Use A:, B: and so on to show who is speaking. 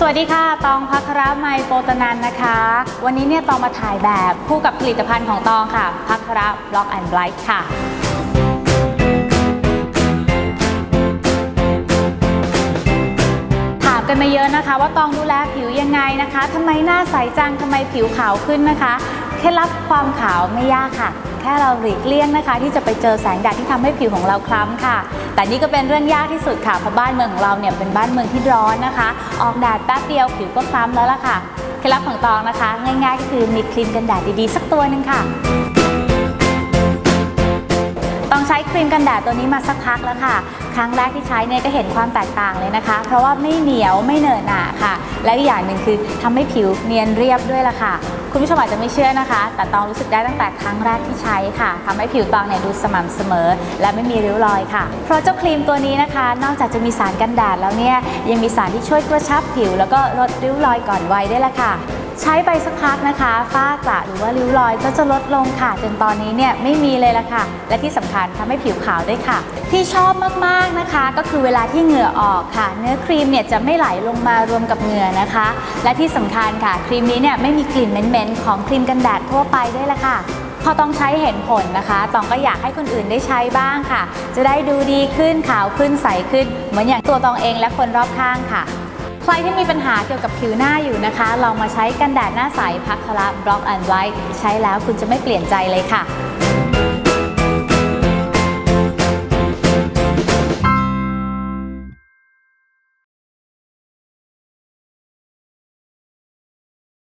A: สวัสดีค่ะ ตองพัคระไมโปตนันนะคะ วันนี้เนี่ยตองมาถ่ายแบบคู่กับผลิตภัณฑ์ของตองค่ะ พัคระบล็อกแอนด์ไบรท์ค่ะ ถามกันมาเยอะนะคะ ว่าตองดูแลผิวยังไงนะคะ ทำไมหน้าใสจัง ทำไมผิวขาวขึ้นนะคะ เคล็ดลับความขาวไม่ยากค่ะ แค่เราหลีกเลี่ยงนะคะ ที่จะไปเจอแสงแดดที่ทำให้ผิวของเราคล้ำค่ะ แต่นี่ก็เป็นเรื่องยากที่สุดค่ะเพราะบ้านเมืองของเราเนี่ยเป็นบ้านเมืองที่ร้อนนะคะ ออกแดดแป๊บเดียวผิวก็คล้ำแล้วล่ะค่ะเคล็ดลับของตองนะคะ ง่ายๆก็คือมีครีมกันแดดดีๆ สักตัวหนึ่งค่ะต้องใช้ครีมกันแดดตัวนี้มาสักพักแล้วค่ะ ครั้งแรกที่ใช้เนี่ยก็เห็นความแตกต่างเลยนะคะ เพราะว่าไม่เหนียวไม่เหนอะหนาค่ะ และอีกอย่างหนึ่งคือทำให้ผิวเนียนเรียบด้วยล่ะค่ะ คุณผู้ชมอาจจะไม่เชื่อนะคะ แต่ตองรู้สึกได้ตั้งแต่ครั้งแรกที่ใช้ค่ะทำให้ผิวตองเนี่ยดูสม่ำเสมอ และไม่มีริ้วรอยค่ะ เพราะเจ้าครีมตัวนี้นะคะ นอกจากจะมีสารกันแดดแล้วเนี่ยยังมีสารที่ช่วยกระชับผิว แล้วก็ลดริ้วรอยก่อนวัยได้ละค่ะ ใช้ไปสักพักนะคะ ฝ้ากระหรือว่าริ้วรอยก็จะลดลงค่ะ จนตอนนี้เนี่ยไม่มีเลยละค่ะ และที่สำคัญทำให้ผิวขาวด้วยค่ะ ที่ชอบมากๆนะคะ ก็คือเวลาที่เหงื่อออกค่ะ เนื้อครีมเนี่ยจะไม่ไหลลงมารวมกับเหงื่อนะคะ และที่สำคัญค่ะ ครีมนี้เนี่ยไม่มีกลิ่นเหม็นๆของครีมกันแดดทั่วไปด้วยละค่ะพอต้องใช้เห็นผลนะคะ ตองก็อยากให้คนอื่นได้ใช้บ้างค่ะ จะได้ดูดีขึ้นขาวขึ้นใสขึ้น เหมือนอย่างตัวตองเองและคนรอบข้างค่ะ ใครที่มีปัญหาเกี่ยวกับผิวหน้าอยู่นะคะ ลองมาใช้กันแดดหน้าใสพักคละบล็อกแอนด์ไวท์ใช้แล้วคุณจะไม่เปลี่ยนใจเลยค่ะ